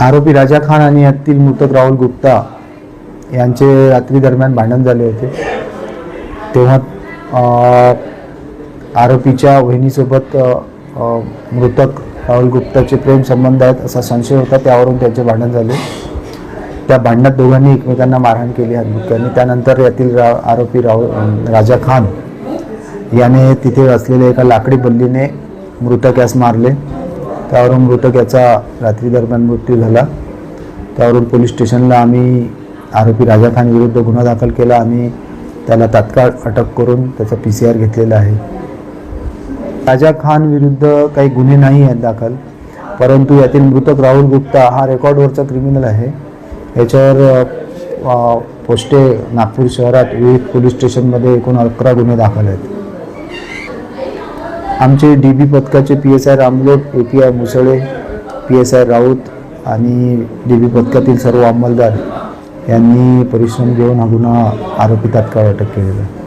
आरोपी राजा खान आणि यातील मृतक राहुल गुप्ता यांचे रात्री दरम्यान भांडण झाले होते. तेव्हा आरोपीच्या वहिनीसोबत मृतक राहुल गुप्ताचे प्रेम संबंध आहेत असा संशय होता त्यावरून त्यांचे भांडण झाले. त्या भांडणात दोघांनी एकमेकांना मारहाण केली हातबुक्यांनी त्यानंतर यातील रा आरोपी राहुल राजा खान याने तिथे असलेल्या एका लाकडी बल्लीने मृतक यास मारले. त्यावरून मृतक याचा रात्री दरम्यान मृत्यू झाला. त्यावरून पोलीस स्टेशनला आम्ही आरोपी राजा खान विरुद्ध गुन्हा दाखल केला. आणि त्याला तात्काळ अटक करून त्याचा पी सी आर घेतलेला आहे. राजा खान विरुद्ध काही गुन्हे नाही आहेत दाखल परंतु यातील मृतक राहुल गुप्ता हा रेकॉर्डवरचा क्रिमिनल आहे. याच्यावर पोस्टे नागपूर शहरात विविध पोलीस स्टेशनमध्ये एकूण अकरा गुन्हे दाखल आहेत. आमचे डी बी पथकाचे P S I Ramlot A P I Musale P S I Raut आणि डी बी पथकातील सर्व अंमलदार यांनी परिश्रम घेऊन हा गुन्हा आरोपी तात्काळ अटक केलेला आहे.